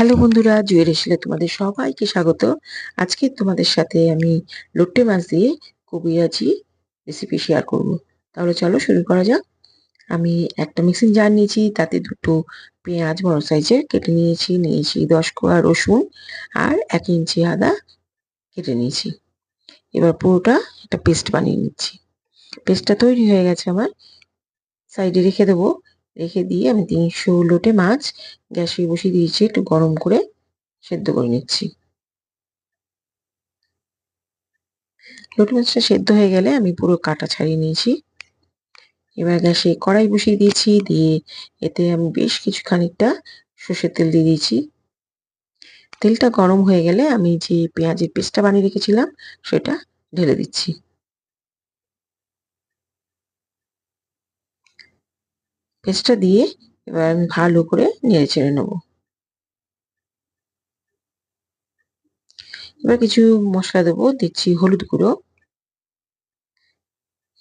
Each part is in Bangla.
হ্যালো বন্ধুরা, জুয়ের এসলে তোমাদের সবাইকে স্বাগত। আজকে তোমাদের সাথে আমি লোট্টে মাছ দিয়ে কবিরাজি রেসিপি শেয়ার করব। তাহলে চলো শুরু করা যাক। আমি একটা মিক্সিং জার নিয়েছি, তাতে দুটো পেঁয়াজ বড় সাইজের কেটে নিয়েছি নিয়েছি দশ কোয়া রসুন আর এক ইঞ্চি আদা কেটে নিয়েছি। এবার পুরোটা একটা পেস্ট বানিয়ে নিচ্ছি। পেস্টটা তৈরি হয়ে গেছে আমার। সাইডে রেখে দেবো রেখে দিয়ে আমি তিনশো লোটে মাছ গ্যাসে বসিয়ে দিয়েছি, একটু গরম করে সেদ্ধ করে নিচ্ছি। লোটে মাছটা সেদ্ধ হয়ে গেলে আমি পুরো কাটা ছাড়িয়ে নিয়েছি। এবার গ্যাসে কড়াই বসিয়ে দিয়েছি, দিয়ে এতে আমি বেশ কিছু খানিকটা সর্ষের তেল দিয়ে দিয়েছি। তেলটা গরম হয়ে গেলে আমি যে পেঁয়াজের পেস্টটা বানিয়ে রেখেছিলাম, সেটা ঢেলে দিচ্ছি। পেস্টটা দিয়ে এবার আমি ভালো করে নেড়ে চেড়ে নেব। এবার কিছু মশলা দেবো, দিচ্ছি হলুদ গুঁড়ো।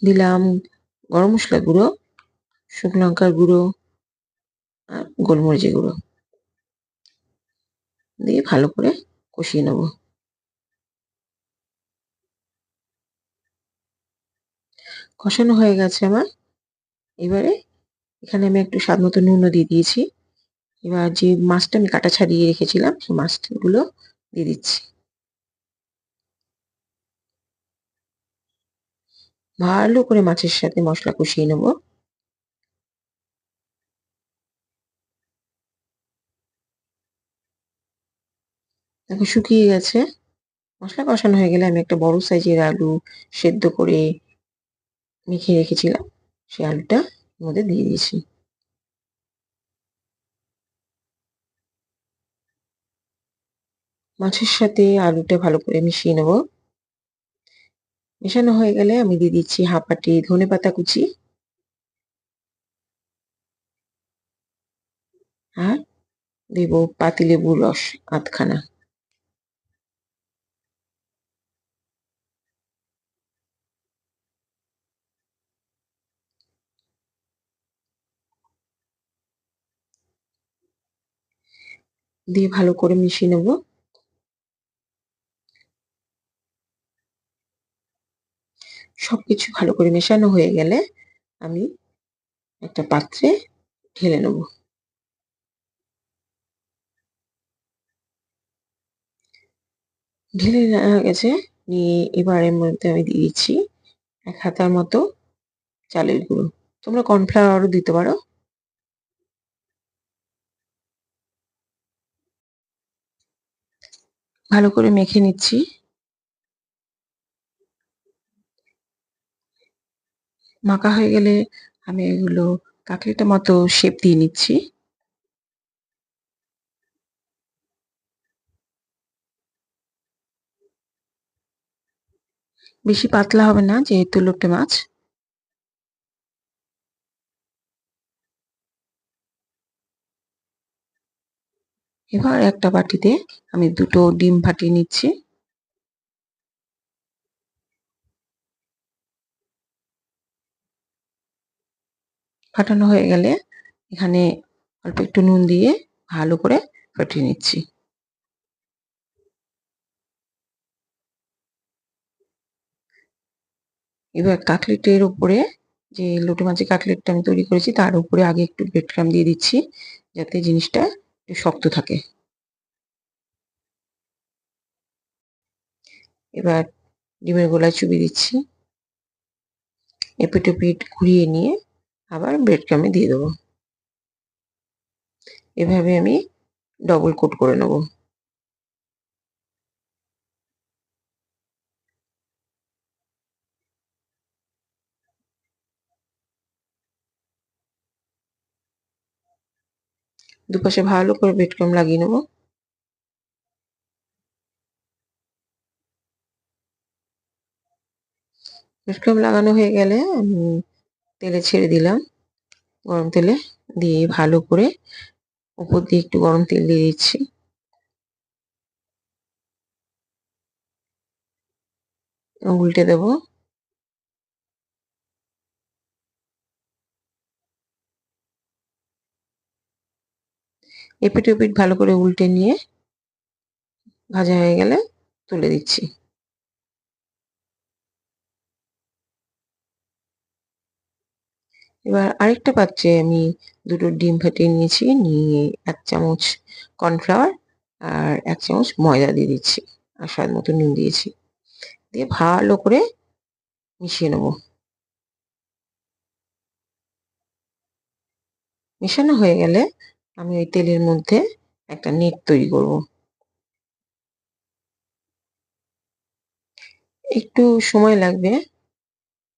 দিলাম গরম মশলা গুঁড়ো, শুকনো লঙ্কার গুঁড়ো আর গোলমরিচের গুঁড়ো। দিয়ে ভালো করে কষিয়ে নেব। কষানো হয়ে গেছে আমার। এবারে এখানে আমি একটু স্বাদ মতো নুনও দিয়ে দিয়েছি। এবার যে মাছটা আমি কাটা ছাড়িয়ে রেখেছিলাম, সেই মাছগুলো দিয়ে দিচ্ছি। ভালো করে মাছের সাথে মশলা কষিয়ে নেব। দেখো শুকিয়ে গেছে। মশলা কষানো হয়ে গেলে আমি একটা বড় সাইজের আলু সেদ্ধ করে মেখে রেখেছিলাম। সেই আলুটা মধ্যে দিয়ে দিয়েছি মাছের সাথে আলুটা ভালো করে মিশিয়ে নেব। মেশানো হয়ে গেলে আমি দিয়ে দিচ্ছি হাফ বাটি ধনে পাতা কুচি। আর দেব পাতিলেবুর রস আধখানা। দিয়ে ভালো করে মিশিয়ে নেব। সবকিছু ভালো করে মেশানো হয়ে গেলে আমি একটা পাত্রে ঢেলে নেব। ঢেলে নেওয়া গেছে, নিয়ে এবারের মধ্যে আমি দিয়ে দিচ্ছি এক হাতার মতো চালের গুঁড়ো। তোমরা কর্নফ্লাওয়ারও দিতে পারো। ভালো করে মেখে নিচ্ছি। মাখা হয়ে গেলে আমি এগুলো কাকলেটের মতো শেপ দিয়ে নিচ্ছি। বেশি পাতলা হবে না, যেহেতু লোটে মাছ। এবার একটা বাটিতে আমি দুটো ডিম ফাটিয়ে নিচ্ছি। ফাটানো হয়ে গেলে এখানে অল্প একটু নুন দিয়ে ভালো করে ফাটিয়ে নিচ্ছি। এবার কাটলেটের উপরে যে লোটে মাছের কাটলেটটা আমি তৈরি করেছি তার উপরে আগে একটু ব্রেড ক্রাম দিয়ে দিচ্ছি যাতে জিনিসটা শক্ত থাকে। এবার ডিমের গোলায় চুবি দিচ্ছি। এপিট ওপিট ঘুরিয়ে নিয়ে আবার ব্রেড ক্রামে দিয়ে দেবো। এভাবে আমি ডবল কোট করে নেব। দুপাশে ভালো করে ব্রেড ক্রাম লাগিয়ে নেব। ব্রেড লাগানো হয়ে গেলে আমি তেলে ছেড়ে দিলাম গরম তেলে, দিয়ে ভালো করে উপর দিয়ে একটু গরম তেল দিয়ে দিচ্ছি। উল্টে দেব। এপিট ওপিট ভালো করে উল্টে নিয়ে ভাজা হয়ে গেলে তুলে দিচ্ছি। এবার আরেকটা পাত্রে আমি দুটো ডিম ফাটিয়ে নিয়েছি, নিয়ে এক চামচ কর্নফ্লাওয়ার আর এক চামচ ময়দা দিয়ে দিচ্ছি আর স্বাদ মতো নুন দিয়েছি। দিয়ে ভালো করে মিশিয়ে নেব। মেশানো হয়ে গেলে আমি ওই তেলের মধ্যে একটা নেট তৈরি করব। একটু সময় লাগবে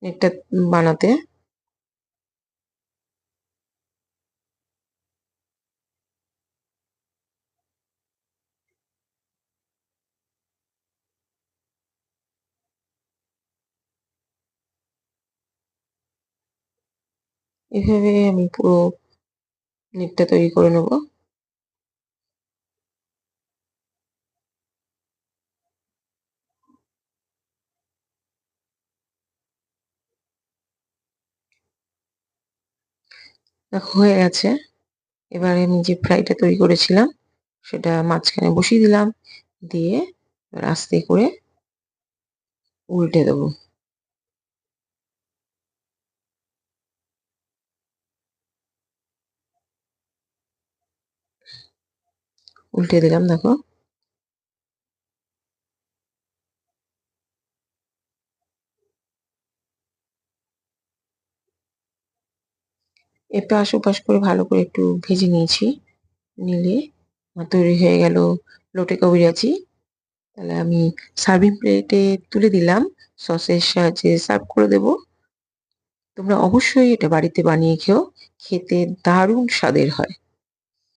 নেটটা বানাতে। এভাবে আমি পুরো নেটটা তৈরি করে নেব। হয়ে গেছে। এবারে আমি যে ফ্রাইটা তৈরি করেছিলাম, সেটা মাঝখানে বসিয়ে দিলাম। দিয়ে এবার আস্তে করে উল্টে দেবো। উল্টে দিলাম, দেখো। এপাশ ওপাশ করে ভালো করে একটু ভেজে নিয়েছি, নিলে আমার তৈরি হয়ে গেল লোটে কবিরাজি তাহলে আমি সার্ভিং প্লেটে তুলে দিলাম সসের সাহায্যে সার্ভ করে দেব। তোমরা অবশ্যই এটা বাড়িতে বানিয়ে খেও, খেতে দারুণ স্বাদের হয়।